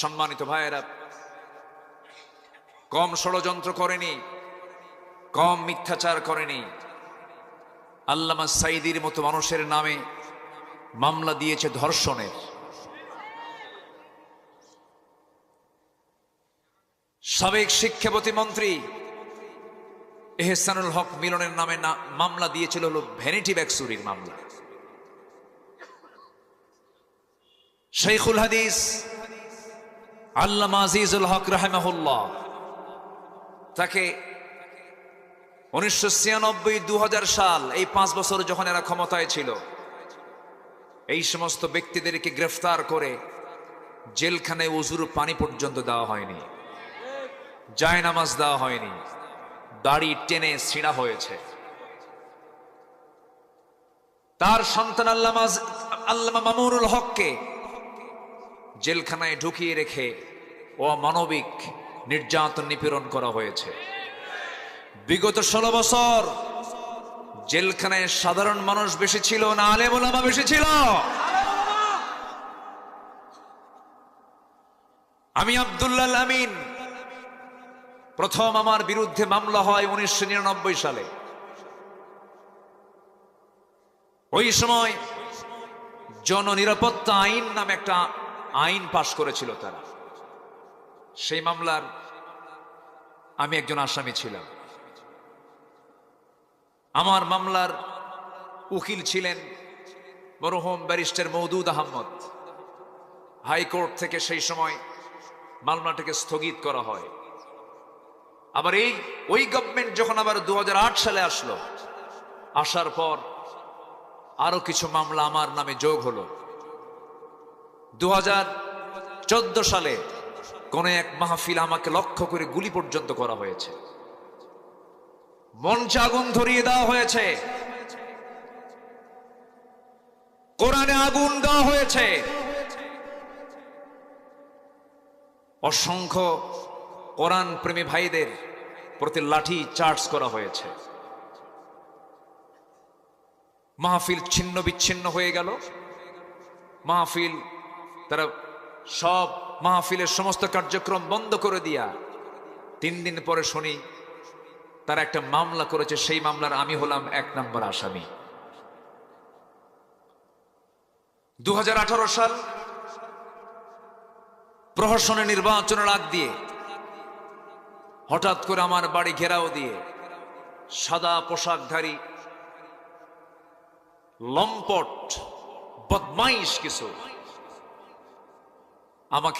সম্মানিত ভাইয়েরা, কম ষড়যন্ত্র করেনি, কম মিথ্যাচার করেনি। আল্লামা সাইদির মতো মানুষের নামে মামলা দিয়েছে ধর্ষণের। সাবেক শিক্ষা প্রতিমন্ত্রী এহসানুল হক মিলনের নামে মামলা দিয়েছিল হলো ভ্যানিটি ব্যাগ চুরির মামলা। শেখুল হাদিস আল্লামা আজিজুল হক রাহেমাহুল্লাহ, তাকে উনিশশো ছিয়ানব্বই দু সাল, এই পাঁচ বছর যখন এরা ক্ষমতায় ছিল, এই সমস্ত ব্যক্তিদেরকে গ্রেফতার করে জেলখানায় উজুর পানি পর্যন্ত দেওয়া হয়নি জায় নামাজ দেওয়া হয়নি, দাড়ি টেনে ছিঁড়া হয়েছে। তার সন্তান আল্লামা আল্লামা মামুরুল হককে জেলখানায় ঢুকিয়ে রেখে অমানবিক নির্যাতন নিপীড়ন করা হয়েছে। বিগত ষোলো বছর জেলখানায় সাধারণ মানুষ বেশি ছিল না আলেম ওলামা বেশি ছিল? আমি আব্দুল্লাহ আমিন, প্রথম আমার বিরুদ্ধে মামলা হয় উনিশশো নিরানব্বই সালে। ওই সময় জননিরাপত্তা আইন নামে একটা আইন পাশ করেছিল তারা। সেই মামলার আমি একজন আসামি ছিলাম। আমার মামলার উকিল ছিলেন মরহুম ব্যারিস্টার মৌদুদ আহমদ। হাইকোর্ট থেকে সেই সময় মামলাটাকে স্থগিত করা হয়। আবার এই, ওই গভর্নমেন্ট যখন আবার দু হাজার আট সালে আসলো, আসার পর আরও কিছু মামলা আমার নামে যোগ হলো। দু হাজার চোদ্দ সালে কোন এক মাহফিল আমাকে লক্ষ্য করে গুলি পর্যন্ত করা হয়েছে। মঞ্চে আগুন ধরিয়ে দেওয়া হয়েছে। কোরআনে আগুন দেওয়া হয়েছে। অসংখ্য কোরআন প্রেমী ভাইদের প্রতি লাঠি চার্জ করা হয়েছে। মাহফিল ছিন্ন বিচ্ছিন্ন হয়ে গেল। মাহফিল তারা সব মাহফিলের সমস্ত কার্যক্রম বন্ধ করে দিয়া তিন দিন পরে শুনি তারা একটা মামলা করেছে, সেই মামলার আমি হলাম এক নম্বর আসামি। দু সাল প্রহসনের নির্বাচনের আগ দিয়ে হঠাৎ করে আমার বাড়ি ঘেরাও দিয়ে সাদা পোশাকধারী, লম্পট, বদমাইশ কিছু আমাকে